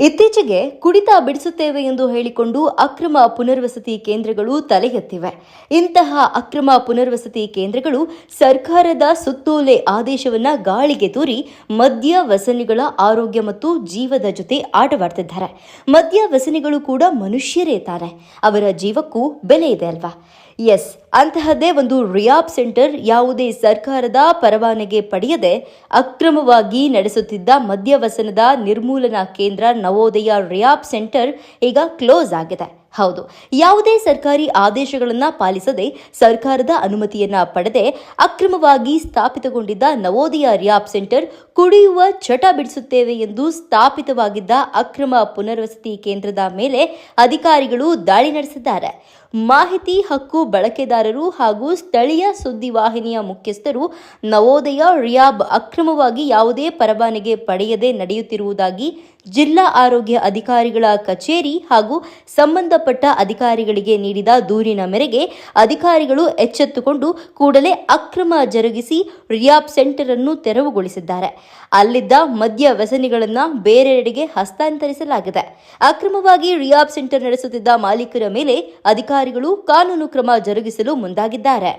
ಇತ್ತೀಚೆಗೆ ಕುಡಿತ ಬಿಡಿಸುತ್ತೇವೆ ಎಂದು ಹೇಳಿಕೊಂಡು ಅಕ್ರಮ ಪುನರ್ವಸತಿ ಕೇಂದ್ರಗಳು ತಲೆಗೆತ್ತಿವೆ ಇಂತಹ ಅಕ್ರಮ ಪುನರ್ವಸತಿ ಕೇಂದ್ರಗಳು ಸರ್ಕಾರದ ಸುತ್ತೋಲೆ ಆದೇಶವನ್ನ ಗಾಳಿಗೆ ತೂರಿ ಮದ್ಯ ವ್ಯಸನಿಗಳ ಆರೋಗ್ಯ ಮತ್ತು ಜೀವದ ಜೊತೆ ಆಟವಾಡ್ತಿದ್ದಾರೆ. ಮದ್ಯ ವ್ಯಸನಿಗಳು ಕೂಡ ಮನುಷ್ಯರೇ ತಾರೆ ಅವರ ಜೀವಕ್ಕೂ ಬೆಲೆ ಇದೆ ಅಲ್ವಾ? ಎಸ್, ಅಂತಹದ್ದೇ ಒಂದು ರಿಯಾಬ್ ಸೆಂಟರ್ ಯಾವುದೇ ಸರ್ಕಾರದ ಪರವಾನಗಿ ಪಡೆಯದೆ ಅಕ್ರಮವಾಗಿ ನಡೆಸುತ್ತಿದ್ದ ಮದ್ಯವ್ಯಸನದ ನಿರ್ಮೂಲನಾ ಕೇಂದ್ರ ನವೋದಯ ರಿಯಾಬ್ ಸೆಂಟರ್ ಈಗ ಕ್ಲೋಸ್ ಆಗಿದೆ. ಹೌದು. ಯಾವುದೇ ಸರ್ಕಾರಿ ಆದೇಶಗಳನ್ನು ಪಾಲಿಸದೆ ಸರ್ಕಾರದ ಅನುಮತಿಯನ್ನ ಪಡೆದೆ ಅಕ್ರಮವಾಗಿ ಸ್ಥಾಪಿತಗೊಂಡಿದ್ದ ನವೋದಯ ರಿಯಾಬ್ ಸೆಂಟರ್ ಕುಡಿಯುವ ಚಟ ಬಿಡಿಸುತ್ತೇವೆ ಎಂದು ಸ್ಥಾಪಿತವಾಗಿದ್ದ ಅಕ್ರಮ ಪುನರ್ವಸತಿ ಕೇಂದ್ರದ ಮೇಲೆ ಅಧಿಕಾರಿಗಳು ದಾಳಿ ನಡೆಸಿದ್ದಾರೆ. ಮಾಹಿತಿ ಹಕ್ಕು ಬಳಕೆದಾರರು ಹಾಗೂ ಸ್ಥಳೀಯ ಸುದ್ದಿವಾಹಿನಿಯ ಮುಖ್ಯಸ್ಥರು ನವೋದಯ ರಿಯಾಬ್ ಅಕ್ರಮವಾಗಿ ಯಾವುದೇ ಪರವಾನಗಿ ಪಡೆಯದೆ ನಡೆಯುತ್ತಿರುವುದಾಗಿ ಜಿಲ್ಲಾ ಆರೋಗ್ಯ ಅಧಿಕಾರಿಗಳ ಕಚೇರಿ ಹಾಗೂ ಸಂಬಂಧಪಟ್ಟ ಅಧಿಕಾರಿಗಳಿಗೆ ನೀಡಿದ ದೂರಿನ ಮೇರೆಗೆ ಅಧಿಕಾರಿಗಳು ಎಚ್ಚೆತ್ತುಕೊಂಡು ಕೂಡಲೇ ಅಕ್ರಮ ಜರುಗಿಸಿ ರಿಯಾಬ್ ಸೆಂಟರ್ ಅನ್ನು ತೆರವುಗೊಳಿಸಿದ್ದಾರೆ. ಅಲ್ಲಿದ್ದ ಮದ್ಯ ವ್ಯಸನಿಗಳನ್ನು ಬೇರೆಡೆಗೆ ಹಸ್ತಾಂತರಿಸಲಾಗಿದೆ. ಅಕ್ರಮವಾಗಿ ರಿಯಾಬ್ ಸೆಂಟರ್ ನಡೆಸುತ್ತಿದ್ದ ಮಾಲೀಕರ ಮೇಲೆ ಅಧಿಕಾರಿಗಳು ಕಾನೂನು ಕ್ರಮ ಜರುಗಿಸಲು ಮುಂದಾಗಿದ್ದಾರೆ.